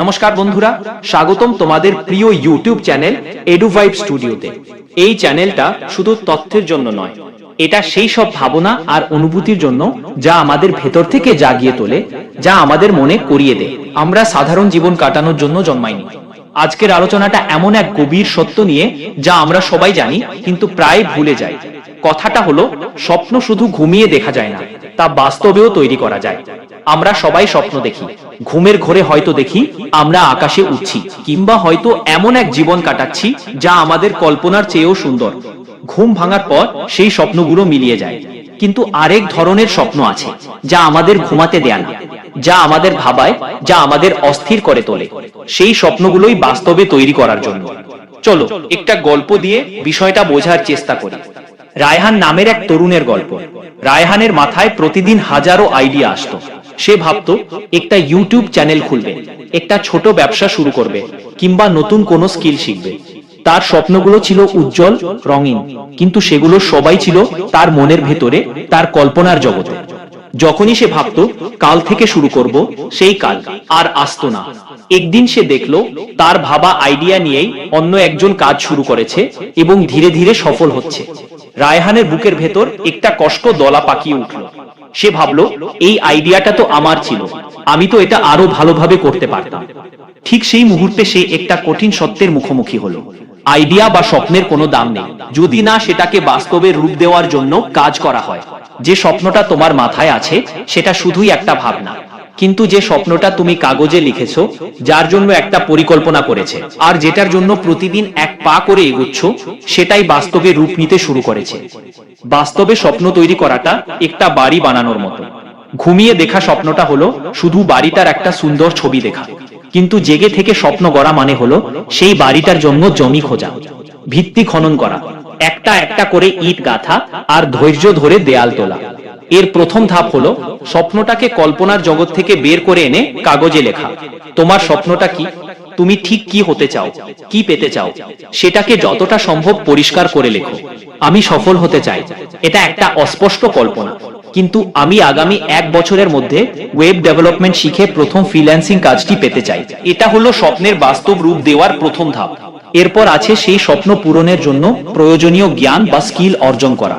নমস্কার বন্ধুরা, স্বাগতম তোমাদের প্রিয় ইউটিউব চ্যানেল এডুভাইব স্টুডিওতে এই চ্যানেলটা শুধু তথ্যের জন্য নয়, এটা সেই সব ভাবনা আর অনুভূতির জন্য যা আমাদের ভেতর থেকে জাগিয়ে তোলে, যা আমাদের মনে করিয়ে দেয়। আমরা সাধারণ জীবন কাটানোর জন্য জন্মাইনি। আজকের আলোচনাটা এমন এক গভীর সত্য নিয়ে, যা আমরা সবাই জানি, কিন্তু প্রায় ভুলে যাই। কথাটা হলো, স্বপ্ন শুধু ঘুমিয়ে দেখা যায় না, তা বাস্তবেও তৈরি করা যায়। আমরা সবাই স্বপ্ন দেখি। ঘুমের ঘরে হয়তো দেখি, আমরা আকাশে উঠছি, কিংবা হয়তো এমন এক জীবন কাটাচ্ছি যা আমাদের কল্পনার চেয়েও সুন্দর। ঘুম ভাঙার পর সেই স্বপ্নগুলো মিলিয়ে যায়। কিন্তু আরেক ধরনের স্বপ্ন আছে, যা আমাদের ঘুমাতে দেয় না, যা আমাদের ভাবায়, যা আমাদের অস্থির করে তোলে। সেই স্বপ্নগুলোই বাস্তবে তৈরি করার জন্য। চলো, একটা গল্প দিয়ে বিষয়টা বোঝার চেষ্টা করি। রায়হান নামের এক তরুণের গল্প। রায়হানের মাথায় প্রতিদিন হাজারো আইডিয়া আসতো। সে ভাবতো একটা ইউটিউব চ্যানেল খুলবে, একটা ছোট ব্যবসা শুরু করবে, কিংবা নতুন কোনো স্কিল শিখবে। তার স্বপ্নগুলো ছিল উজ্জ্বল, রঙিন, কিন্তু সেগুলো সবাই ছিল তার মনের ভেতরে, তার কল্পনার জগতে। যখনই সে ভাবতো কাল থেকে শুরু করব, সেই কাল আর আসতো না। একদিন সে দেখল তার ভাবা আইডিয়া নিয়েই অন্য একজন কাজ শুরু করেছে এবং ধীরে ধীরে সফল হচ্ছে। রায়হানের বুকের ভেতর একটা কষ্ট দলা পাকিয়ে উঠল। সে ভাবলো, এই আইডিয়াটা তো আমার ছিল। আমি তো এটা আরও ভালোভাবে করতে পারতাম। ঠিক সেই মুহূর্তে সে একটা কঠিন সত্যের মুখোমুখি হলো। আইডিয়া বা স্বপ্নের কোনো দাম নেই। যদি না সেটাকে বাস্তবে রূপ দেওয়ার জন্য কাজ করা হয়। যে স্বপ্নটা তোমার মাথায় আছে, সেটা শুধুই একটা ভাবনা। কিন্তু যে স্বপ্নটা তুমি কাগজে লিখেছো, যার জন্য একটা পরিকল্পনা করেছে, আর যেটার জন্য প্রতিদিন এক পা করে এগুচ্ছ, সেটাই বাস্তবে রূপ নিতে শুরু করেছে। বাস্তবে স্বপ্ন তৈরি করাটা একটা বাড়ি বানানোর মতো। ঘুমিয়ে দেখা স্বপ্নটা হলো শুধু বাড়িটার একটা সুন্দর ছবি দেখা। কিন্তু জেগে থেকে স্বপ্ন গড়া মানে হলো সেই বাড়িটার জন্য জমি খোঁজা, ভিত্তি খনন করা, একটা একটা করে ইট গাঁথা আর ধৈর্য ধরে দেয়াল তোলা। এর প্রথম ধাপ হলো স্বপ্নটাকে কল্পনার জগৎ থেকে বের করে এনে কাগজে লেখা। তোমার স্বপ্নটা কি? তুমি ঠিক কি হতে চাও, কি পেতে চাও, সেটাকে যতটা সম্ভব পরিষ্কার করে লেখো। আমি সফল হতে চাই। এটা একটা অস্পষ্ট কল্পনা। কিন্তু আমি আগামী এক বছরের মধ্যে ওয়েব ডেভেলপমেন্ট শিখে প্রথম ফ্রিল্যান্সিং কাজটি পেতে চাই। এটা হলো স্বপ্নের বাস্তব রূপ দেওয়ার প্রথম ধাপ। এরপর আছে সেই স্বপ্ন পূরণের জন্য প্রয়োজনীয় জ্ঞান বা স্কিল অর্জন করা।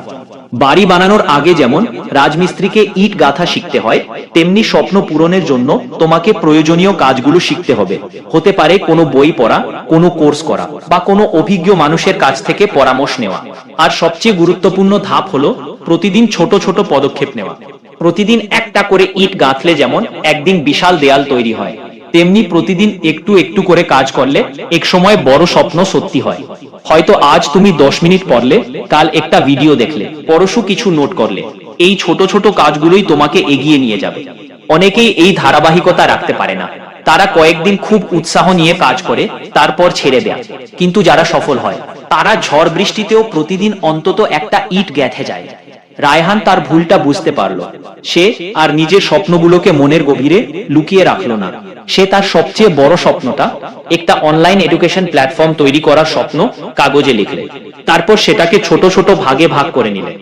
বাড়ি বানানোর আগে যেমন রাজমিস্ত্রিকে ইট গাথা শিখতে হয়, তেমনি স্বপ্ন পূরণের জন্য তোমাকে প্রয়োজনীয় কাজগুলো শিখতে হবে। হতে পারে কোনো বই পড়া, কোনো কোর্স করা বা কোনো অভিজ্ঞ মানুষের কাছ থেকে পরামর্শ নেওয়া। আর সবচেয়ে গুরুত্বপূর্ণ ধাপ হলো প্রতিদিন ছোট ছোট পদক্ষেপ নেওয়া। প্রতিদিন একটা করে ইট গাঁথলে যেমন একদিন বিশাল দেয়াল তৈরি হয়। তেমনি প্রতিদিন একটু একটু করে কাজ করলে এক সময় বড় স্বপ্ন সত্যি হয়। হয়তো আজ তুমি দশ মিনিট পড়লে, কাল একটা ভিডিও দেখলে, পরশু কিছু নোট করলে। এই ছোট ছোট কাজগুলোই তোমাকে এগিয়ে নিয়ে যাবে। অনেকেই এই ধারাবাহিকতা রাখতে পারে না। তারা কয়েকদিন খুব উৎসাহ নিয়ে কাজ করে, তারপর ছেড়ে দেয়। কিন্তু যারা সফল হয়, তারা ঝড় বৃষ্টিতেও প্রতিদিন অন্তত একটা ইট গেথে যায়। রায়হান তার ভুলটা বুঝতে পারল। সে আর নিজের স্বপ্নগুলোকে মনের গভীরে লুকিয়ে রাখল না। সে তার সবচেয়ে বড় স্বপ্নটা একটা অনলাইন এডুকেশন প্ল্যাটফর্ম তৈরি করার স্বপ্ন কাগজে লিখলে। তারপর সেটাকে ছোট ছোট ভাগে ভাগ করে নিলে।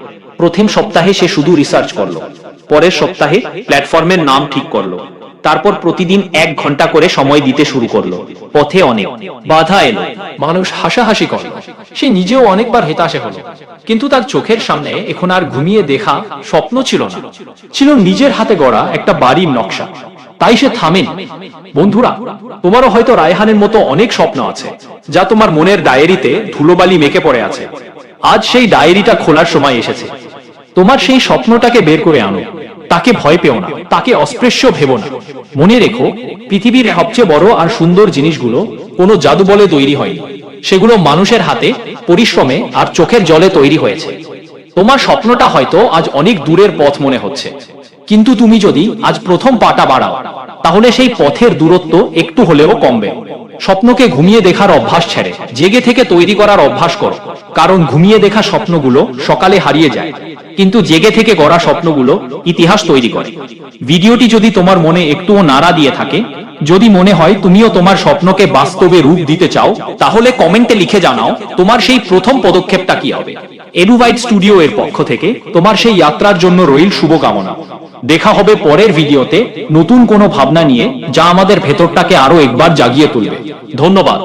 প্রথম সপ্তাহে সে শুধু রিসার্চ করল, পরের সপ্তাহে প্ল্যাটফর্মের নাম ঠিক করল। তারপর প্রতিদিন এক ঘণ্টা করে সময় দিতে শুরু করল। পথে অনেক বাধা এলো। মানুষ হাসাহাসি করল। সে নিজেও অনেকবার হেতাশে হলো। কিন্তু তার চোখের সামনে এখন আর ঘুমিয়ে দেখা স্বপ্ন ছিল না। ছিল নিজের হাতে গড়া একটা বাড়ির নকশা। তাই সে থামেন। বন্ধুরা, তোমারও হয়তো রায়হানের মতো অনেক স্বপ্ন আছে, যা তোমার মনের ডায়েরিতে ধুলোবালি মেকে পড়ে আছে। আজ সেই ডায়েরিটা খোলার সময় এসেছে। তোমার সেই স্বপ্নটাকে বের করে আনো। তাকে ভয় পেও না, তাকে অস্পৃশ্য ভেবো না। মনে রেখো, পৃথিবীর সবচেয়ে বড় আর সুন্দর জিনিসগুলো কোনো জাদু বলে তৈরি হয়নি। সেগুলো মানুষের হাতে, পরিশ্রমে আর চোখের জলে তৈরি হয়েছে। তোমার স্বপ্নটা হয়তো আজ অনেক দূরের পথ মনে হচ্ছে। কিন্তু তুমি যদি আজ প্রথম পাটা বাড়াও, তাহলে সেই পথের দূরত্ব একটু হলেও কমবে। স্বপ্নকে ঘুমিয়ে দেখার অভ্যাস ছেড়ে, জেগে থেকে তৈরি করার অভ্যাস করো। কারণ ঘুমিয়ে দেখা স্বপ্নগুলো সকালে হারিয়ে যায়। কিন্তু জেগে থেকে গড়া স্বপ্নগুলো ইতিহাস তৈরি করে। ভিডিওটি যদি তোমার মনে একটুও নাড়া দিয়ে থাকে, যদি মনে হয় তুমিও তোমার স্বপ্নকে বাস্তবে রূপ দিতে চাও, তাহলে কমেন্টে লিখে জানাও তোমার সেই প্রথম পদক্ষেপটা কি হবে। এডুভাইট স্টুডিও এর পক্ষ থেকে তোমার সেই যাত্রার জন্য রইল শুভকামনা। দেখা হবে পরের ভিডিওতে নতুন কোনো ভাবনা নিয়ে, যা আমাদের ভেতরটাকে আরও একবার জাগিয়ে তুলবে। ধন্যবাদ।